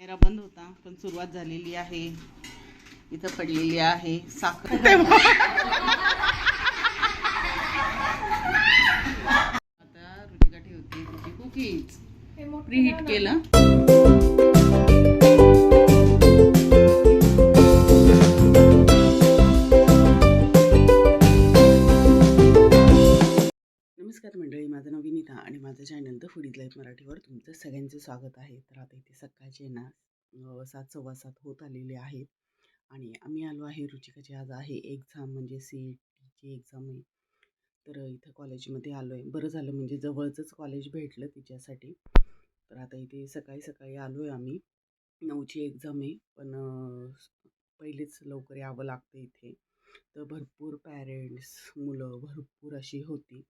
Camera बंद होता पण सुरुवात झालेली आहे. इथं पडलेली आहे. साखर. आता रुचिका ठेवते तिची कुकीज. प्रीहीट केलं. माझं चॅनल द फुडीज लाईफ मराठीवर तुमचं सगळ्यांचं स्वागत आहे. तर आता इथे सकाळचे ना सात सव्वा सात होत आलेले आहेत. आणि आम्ही आलो आहे रुचिकाची. आज आहे एक्झाम म्हणजे सी टीची एक्झाम आहे. तर इथं कॉलेजमध्ये आलो आहे बरं झालं म्हणजे जवळचंच कॉलेज भेटलं तिच्यासाठी. तर आता इथे सकाळी सकाळी आलो आहे आम्ही. नऊची एक्झाम आहे पण पहिलेच लवकर यावं लागतं इथे. तर भरपूर पॅरेंट्स मुलं भरपूर अशी होती.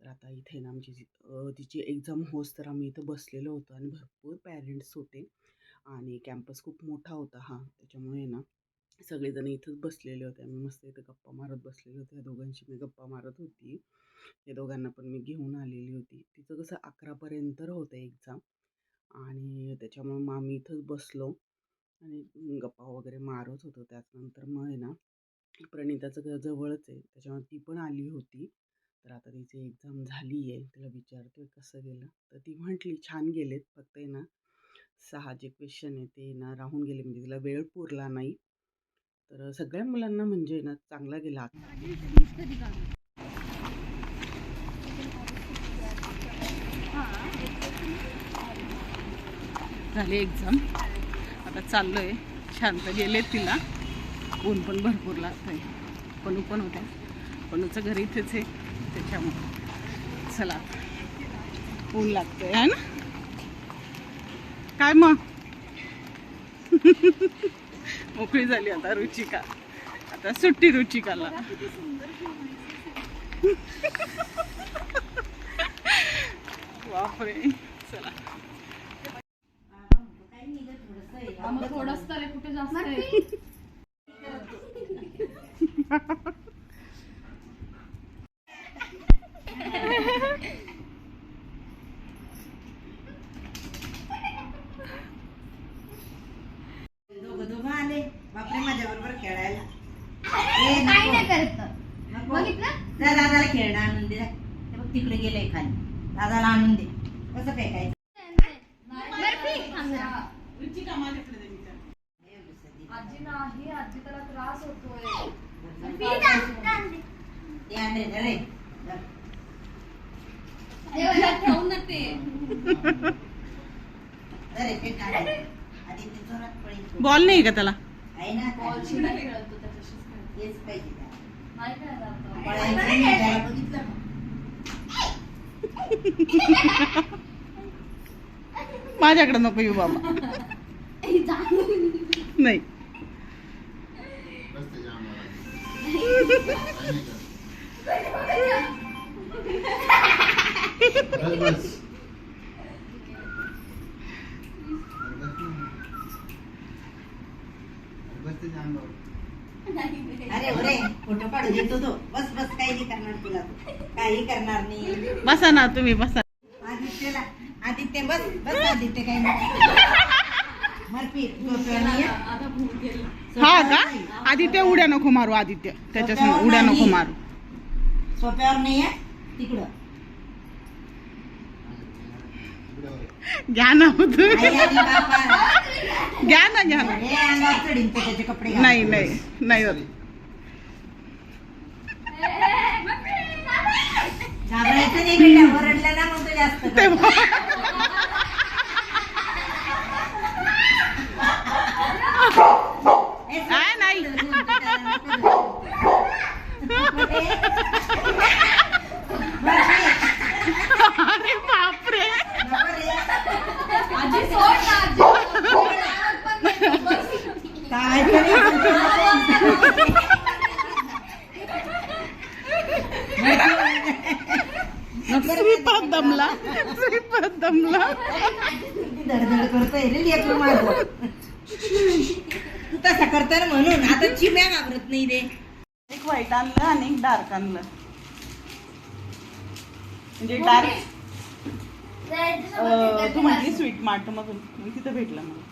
तर आता इथे ना आमची तिची एक्झाम होस तर आम्ही इथं बसलेलो होतो आणि भरपूर पॅरेंट्स होते आणि कॅम्पस खूप मोठा होता हा. त्याच्यामुळे ना सगळेजण इथंच बसलेले होते. आम्ही मस्त इथं गप्पा मारत बसलेले होते. या दोघांशी मी गप्पा मारत होती. या दोघांना पण मी घेऊन आलेली होती. तिचं कसं अकरापर्यंत होतं एक्झाम आणि त्याच्यामुळे मग आम्ही इथंच बसलो आणि गप्पा वगैरे मारत होतो. त्याच्यानंतर मग आहे ना प्रणिताचं घर जवळच आहे. त्याच्यामुळे ती पण आली होती. तर आता तिची एक्झाम झाली आहे तिला विचारतोय कसं गेलं. तर ती म्हटली छान गेलेत फक्त आहे ना सहा जे क्वेश्चन आहे ते ना राहून गेले म्हणजे तिला वेळ पुरला नाही. तर सगळ्या मुलांना म्हणजे ना चांगला गेला. झाली एक्झाम आता चाललो आहे शांत गेले तिला. ऊन पण भरपूर लागतं आहे पणू पण होत्या. पणूचं घर इथेच आहे. त्याच्यामुळे. चला. ऊन लागतंय आहे ना? काय मग? मोकळी झाली आता रुचिका. आता सुट्टी रुचिकाला. बापरे. चला. थोडस तरी कुठे जास्त दोघं दोघं आले. बापरे माझ्या बरोबर खेळायला काही नाही करत. नको. बघितलं? जा दादाला खेळणं आणून दे जा. ते बघ तिकडे गेलंय खाली दादाला आणून दे कसं फेकायचं रुचिका माझ्याकडे दे विचार. आजी नाही आजी त्याला त्रास होतोय ते आणले जा रे जा. ठेवून ना ते जा रे, फेक आणले. आधी ते जोरात पळीत. बॉल नाही का त्याला आहे ना बॉलशी नाही खेळत तो त्याच्याशीच खेळतो. तेच पाहिजे त्याला. नाही खेळत आता. पळायचं नाही, त्याला बघितलं मग. माझ्याकडे नको येऊ बाबा नाही अरे ओरे देतो तो बस बस काही नाही करणार तुला तो. काही करणार नाही. बसा ना तुम्ही बसा. आदित्यला आदित्य बस बस आदित्य काही नाही. हा का. आदित्य उड्या नको मारू आदित्य. त्याच्यासमोर उड्या नको मारू. सोप्यावर नाही आहे तिकडं. घ्या ना हो. घ्या ना घ्या ना. हे. नाही नाही नाही होत घाबरायचं नाही बेटा ओरडलं ना मग तो जास्त करतो. हे हा, नाही बापरे आजी सोड ना आजी काय तरी श्रीपाद दमला श्रीपाद दमला धडधड करतोय रे लेकरू माझं तू तसा करतो ना म्हणून आता चिम्या घाबरत नाही रे एक व्हाईट आणलं आणि एक डार्क आणलं. म्हणजे डार्क तू म्हटली स्वीट मार्ट मधून. मग तिथं भेटलं मला.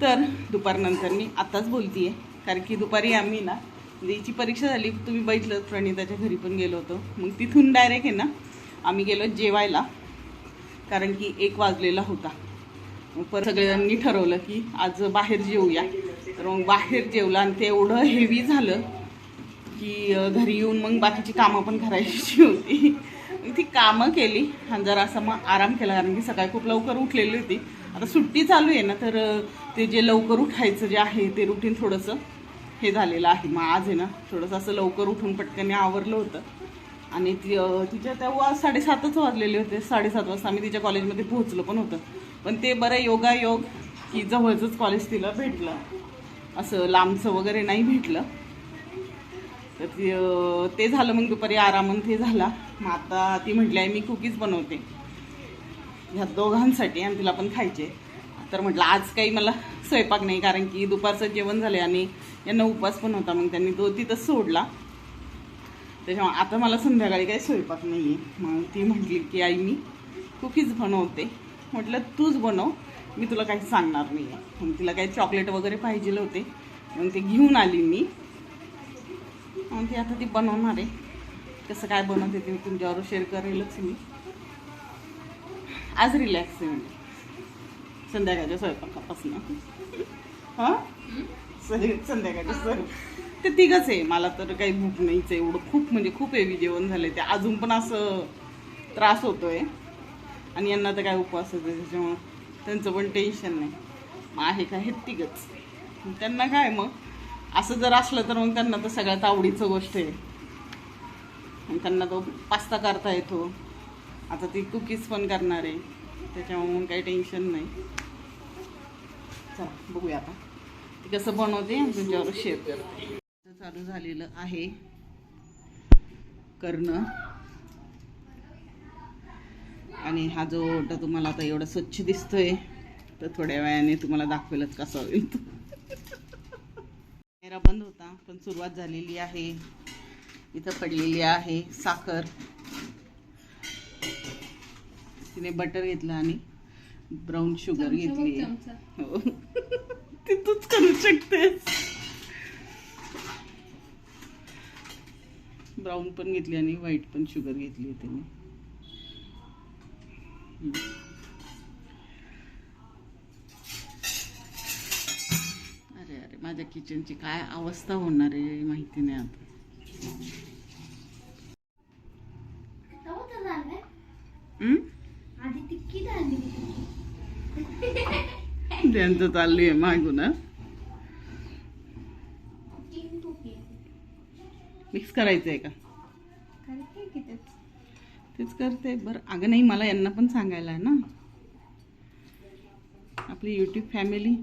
तर दुपारनंतर मी आताच बोलतीये. कारण की दुपारी आम्ही ना म्हणजे हिची परीक्षा झाली तुम्ही बघितलं प्रणिताच्या घरी पण गेलो होतो. मग तिथून डायरेक्ट आहे ना आम्ही गेलो जेवायला. कारण की एक वाजलेला होता. मग परत सगळ्यांनी ठरवलं की आज बाहेर जेवूया तर मग बाहेर जेवलं आणि ते एवढं हेवी झालं की घरी येऊन मग बाकीची कामं पण करायची होती. ती कामं केली. आणि जरा असं मग आराम केला कारण की सकाळी खूप लवकर उठलेली होती. आता सुट्टी चालू आहे ना तर ते जे लवकर उठायचं जे आहे ते रुटीन थोडंसं हे झालेलं आहे. मग आज आहे ना थोडंसं असं लवकर उठून पटकन आवरलं होतं. आणि ती तिच्या तेव्हा साडेसातच वाजलेले होते. साडेसात वाजता आम्ही तिच्या कॉलेजमध्ये पोहोचलो पण होतं. पण ते बरं योगायोग की जवळचंच कॉलेज तिला भेटलं. असं लांबचं वगैरे नाही भेटलं. तर ते झालं मग दुपारी आरामून ते झाला. मग आता ती म्हटली आहे मी कुकीज बनवते. ह्या दोघांसाठी आणि तिला पण खायचे. तर म्हटलं आज काही मला स्वयंपाक नाही कारण की दुपारचं जेवण झालं आणि यांना उपवास पण होता मग त्यांनी तो तिथंच सोडला. त्याच्यामुळे आता मला संध्याकाळी काही स्वयंपाक नाही आहे मग ती म्हटली की आई मी कुकीज बनवते. म्हटलं तूच बनव मी तुला काही सांगणार नाही आहे मग तिला काही चॉकलेट वगैरे पाहिजे होते. मग ते घेऊन आली मी. आणि ती आता ती बनवणार आहे. कसं काय बनवते ते मी तुमच्यावर शेअर करेलच मी आज रिलॅक्स आहे म्हणजे संध्याकाळच्या स्वयंपाकापासून. हां? संध्याकाळच्या स्वयंपाक ते तिघच आहे. मला तर काही भूक नाहीच आहे. एवढं खूप म्हणजे खूप हेवी जेवण झालं आहे ते अजून पण असं त्रास होतोय. आणि यांना तर काय उपवास होतो त्याच्यामुळं त्यांचं पण टेन्शन नाही. मग आहे का हे तिघच. त्यांना काय मग? असं जर असलं तर मग त्यांना तर सगळ्यात आवडीचं गोष्ट आहे. त्यांना तो पास्ता करता येतो. आता ती कुकीज पण करणार आहे. त्याच्यामुळे मग काही टेन्शन नाही. चला बघूया आता. ती कसं बनवते आणि तुमच्यावर शेअर करते चालू झालेलं आहे. करणं. आणि हा जो ओटा तुम्हाला आता एवढा स्वच्छ दिसतोय तर थोड्या वेळाने तुम्हाला दाखवेलच कसा होईल कॅमेरा बंद होता पण सुरुवात झालेली आहे. इथं पडलेली आहे साखर. तिने बटर घेतलं आणि ब्राऊन शुगर घेतली. हो. ती तूच करू शकतेस. ब्राऊन पण घेतली आणि व्हाईट पण शुगर घेतली तिने हम्म. अरे अरे माझ्या किचनची काय अवस्था होणार आहे माहिती नाही आता. त्यांचं चालू आहे मागून मिक्स करायचं आहे का? तेच. करते. बरं अगं नाही मला यांना पण सांगायला आहे ना. आपली यूट्यूब फॅमिली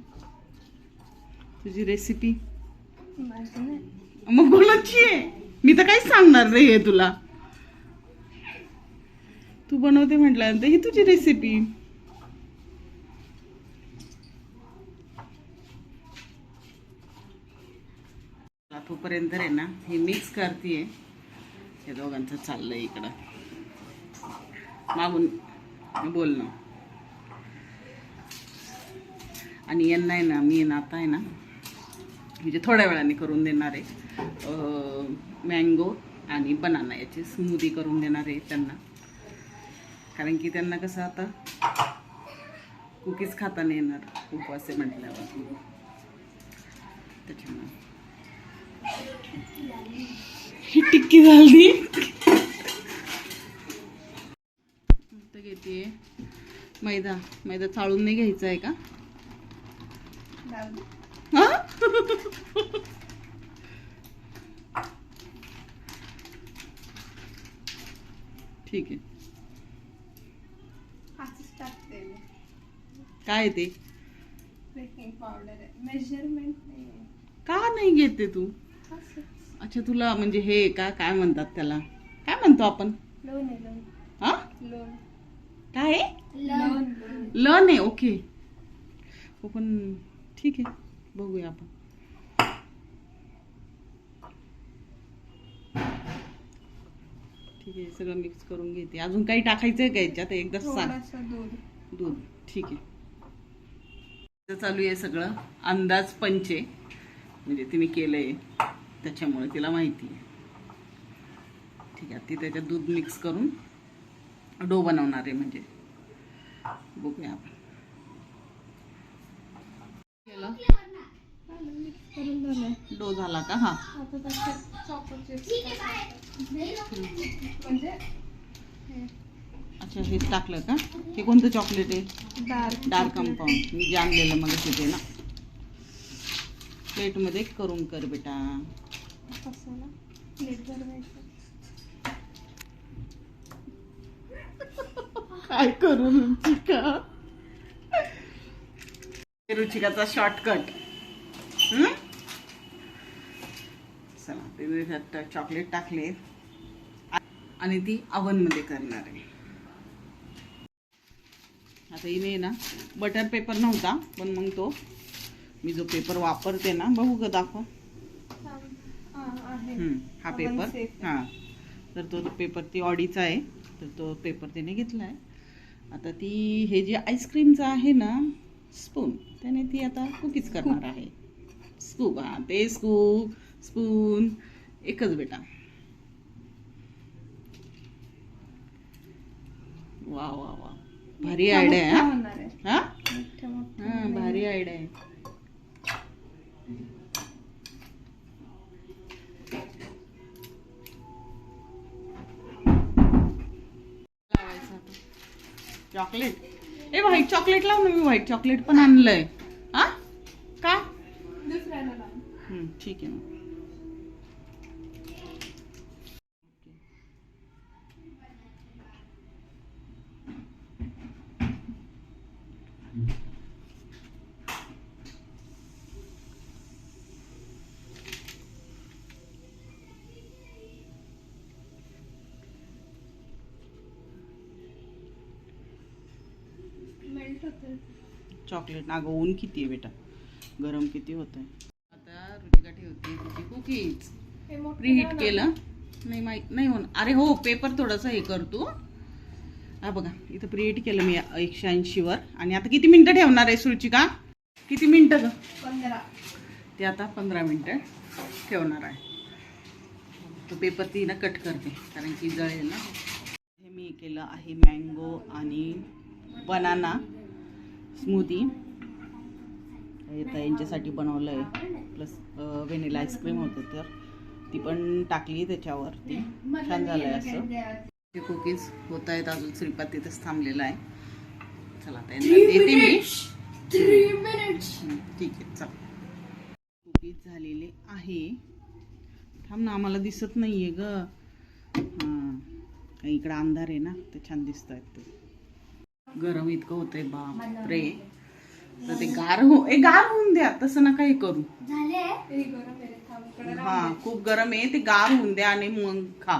तुझी रेसिपी मग कोणाची आहे मी तर काहीच सांगणार नाही हे तुला. तू बनवते म्हटल्यानंतर ही तुझी रेसिपी तोपर्यंत आहे ना हे मिक्स करते हे दोघांचं चाललंय इकडं. मागून बोलणं आणि यांना आहे ना मी ना आता आहे ना म्हणजे थोड्या वेळाने करून देणार आहे. मँगो आणि बनाना याची स्मूदी करून देणार आहे त्यांना. कारण की त्यांना कसं आता कुकीज खाता नाही येणार उपवास आहे म्हटल्यावर. त्याच्यामुळे. ही टिक्की झाली. आता घेते. मैदा मैदा चाळून नाही घ्यायचा आहे का? ठीक आहे. काय ते? का नाही घेते तू अच्छा तुला म्हणजे हे का काय म्हणतात त्याला? काय म्हणतो आपण? हा? काय लन आहे ओके हो पण ठीक आहे. बघूया आपण. ठीक आहे सगळं मिक्स करून घेते. अजून काही टाकायचं आहे का याच्यात? एकदा सांग. दूध. दूध. ठीक आहे. चालू आहे सगळं. अंदाज पंचे म्हणजे तिने केलंय. त्याच्यामुळे तिला माहिती आहे. ठीक आहे. ती त्याच्यात दूध मिक्स करून डो बनवणार आहे म्हणजे. बघूया आपण. डो झाला का हा. म्हणजे अच्छा हेच टाकलं का? हे कोणतं चॉकलेट आहे? डार्क कंपाऊंड मी जे आणलेलं मग तिथे ना. प्लेटमध्ये करून कर बेटा. काय करू रुचिका? रुचिकाचा शॉर्टकट चला ते त्यात चॉकलेट टाकले. आणि ती मध्ये करणार आहे. आता हिने ना बटर पेपर नव्हता पण मग तो मी जो पेपर वापरते ना बघू का दाखव. हा पेपर हां. तर तो पेपर ती ऑडीचा आहे. तर तो पेपर त्याने घेतला आहे. आता ती हे जे आईस्क्रीमचं आहे ना स्पून त्याने ती आता कुकीज करणार आहे. स्कूप हां ते स्कूप स्पून एकच बेटा. वा वा वा भारी आयडिया आहे हा? भारी आयडिया आहे. चॉकलेट ए व्हाईट चॉकलेट लाव ना मी व्हाईट चॉकलेट पण आणलंय. ठीक आहे मग. चॉकलेट. नागं ऊन किती आहे बेटा. गरम किती होत आहे हे मोठं प्रीहीट. केलं. नाही माहीत नाही होणार. अरे हो पेपर थोडंसं हे कर तू. हा बघा इथं प्रीहीट केलं मी एकशे ऐंशीवर आणि आता किती मिनटं ठेवणार आहे सुरुचिका? किती मिनटं ग? पंधरा. ते आता पंधरा मिनटं ठेवणार आहे. तो पेपर ती ना कट करते कारण की जळेल ना. हे मी केलं आहे मँगो आणि बनाना स्मूदी हे यांच्यासाठी बनवलं आहे प्लस व्हेनिला आईस्क्रीम होतं तर ती पण टाकली त्याच्यावर. ती छान झालं आहे असं. ते कुकीज होत आहेत. अजून श्रीपाद तिथंच थांबलेला आहे. चला आता यांना देते मी. ठीक आहे चल. कुकीज झालेले आहे. थांब ना आम्हाला दिसत नाहीये ग. हां इकडं अंधार आहे ना ते छान दिसत आहेत ते. गरम इतकं होतंय बाप रे तर ते गार हो ए गार होऊन द्या तसं नका हे करू. हे हा खूप गरम आहे ते गार होऊन द्या आणि मग खा.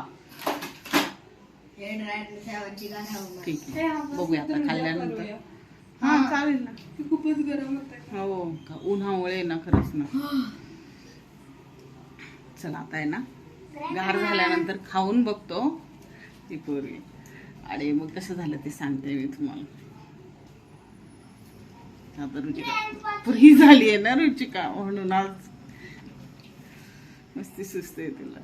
ठीक हे आहे बघूया आता खाल्ल्यानंतर. हा. चालेल ना. हे खूपच गरम होत. आहे हो का उन्हामुळे ना खरंच ना. चला आता आहे ना गार झाल्यानंतर खाऊन बघतो. ती पूर्वी आणि मग कसं झालं ते सांगते मी तुम्हाला. आता रुचिका पुरी झाली आहे ना रुचिका म्हणून आज. मस्ती सुस्त आहे तिला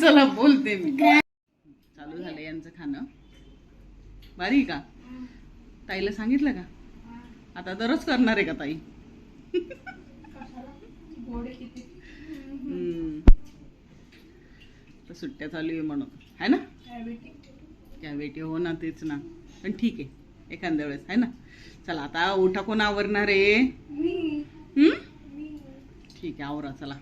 चला बोलते मी. चालू झालं यांचं खाणं. भारी का? ताईला सांगितलं का? आता दररोज करणार आहे का ताई? सुट्ट्या चालू आहे म्हणून. आहे ना? वेटी हो ना तेच ना. पण ठीक आहे एखाद्या वेळेस आहे ना? चला आता ओठा कोण आवरणार आहे ठीक आहे आवरा चला.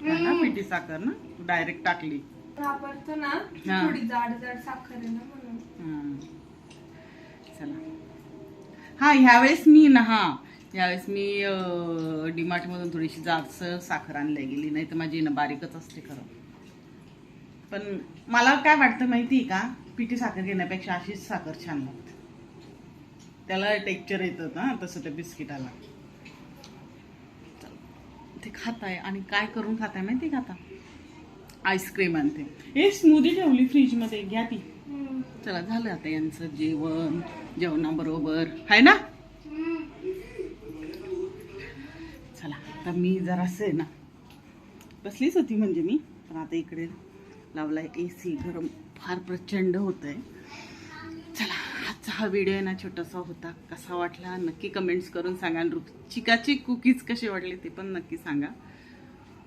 ना पिठी साखर ना? डायरेक्ट टाकली. वापरतो ना हा. थोडी जाड जाड साखर आहे ना म्हणून. हा. चला. हा ह्यावेळेस मी ना हा. ह्यावेळेस मी डीमार्ट मधून थोडीशी जाडसर साखर आणल्या गेली नाही तर माझी ना बारीकच असते खरं. पण मला काय वाटतं माहिती आहे का? पिठी साखर घेण्यापेक्षा अशीच साखर छान लागते. त्याला टेक्चर येतं ना तसं त्या बिस्किटाला. ते ते खाताय आणि काय करून खाताय माहिती आहे का आता? आईस्क्रीम आणते. हे स्मूदी ठेवली फ्रीजमध्ये घ्या ती. चला झालं आता यांचं जेवण. जेवणाबरोबर. आहे ना? चला आता मी जरासं आहे ना बसलीच होती म्हणजे मी पण आता इकडे लावला आहे ए सी गरम फार प्रचंड होत आहे चला आजचा हा व्हिडिओ आहे ना छोटासा होता. कसा वाटला? नक्की कमेंट्स करून सांगा. आणि चिकाची कुकीज कसे वाटले ते पण नक्की सांगा.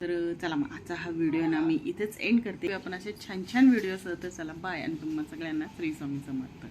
तर चला मग आजचा हा व्हिडिओ ना मी इथेच एंड करते. आपण असे छान छान व्हिडिओ असतात तर चला बाय आणि तुम्हाला सगळ्यांना श्री स्वामी समर्थ